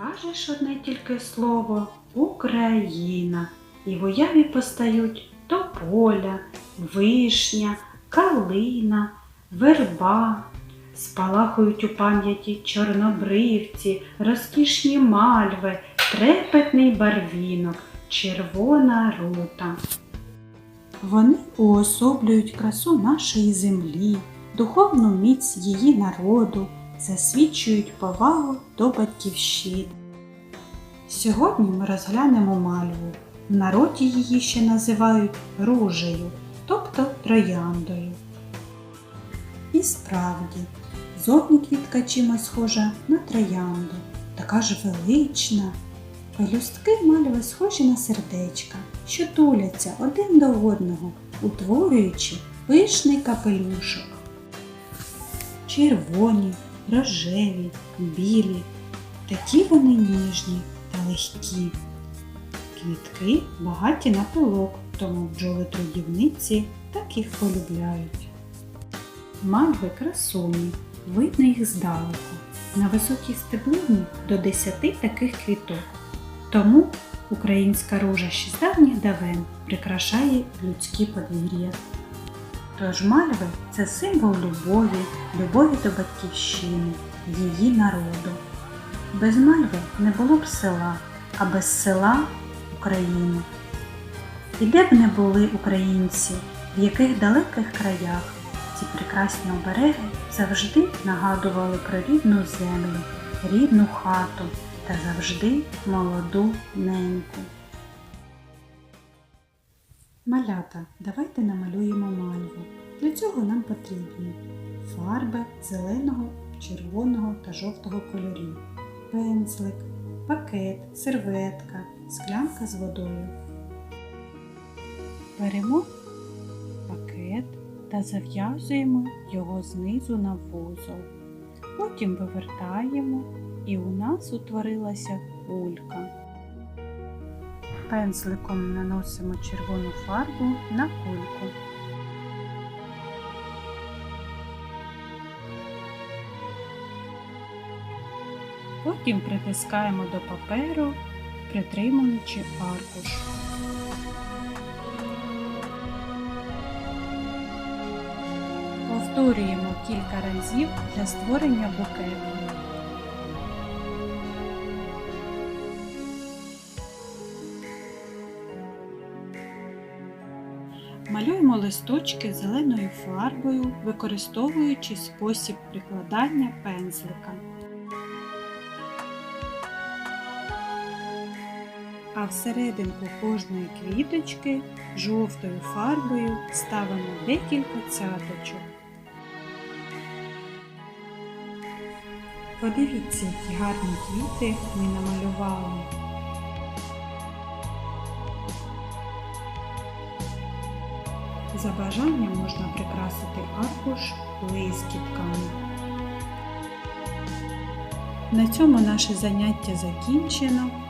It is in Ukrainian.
Скажеш одне тільки слово Україна, і в уяві постають тополя, вишня, калина, верба. Спалахують у пам'яті чорнобривці, розкішні мальви, трепетний барвінок, червона рута. Вони уособлюють красу нашої землі, духовну міць її народу, засвідчують повагу до батьківщини. Сьогодні ми розглянемо мальву. В народі її ще називають ружею, тобто трояндою. І справді, зовні квітка чимось схожа на троянду, така ж велична. Пелюстки мальви схожі на сердечка, що туляться один до одного, утворюючи пишний капелюшок. Червоні, рожеві, білі, такі вони ніжні та легкі. Квітки багаті на пилок, тому бджоли трудівниці так їх полюбляють. Мальви красуні, видно їх здалеку. На високій стеблині до 10 таких квіток. Тому українська ружа ще з давніх давен прикрашає людські подвір'я. Тож мальви це символ любові, любові до батьківщини, її народу. Без мальви не було б села, а без села України. І де б не були українці, в яких далеких краях ці прекрасні обереги завжди нагадували про рідну землю, рідну хату та завжди молоду неньку. Малята, давайте намалюємо мальву. Для цього нам потрібні фарби зеленого, червоного та жовтого кольорів, пензлик, пакет, серветка, склянка з водою. Беремо пакет та зав'язуємо його знизу на вузол. Потім вивертаємо і у нас утворилася кулька. Пензликом наносимо червону фарбу на кульку. Потім притискаємо до паперу, притримуючи аркуш. Повторюємо кілька разів для створення букету. Малюємо листочки зеленою фарбою, використовуючи спосіб прикладання пензлика. А всерединку кожної квіточки жовтою фарбою ставимо декілька цяточок. Подивіться, які гарні квіти ми намалювали. За бажанням можна прикрасити аркуш блискітками. На цьому наше заняття закінчено.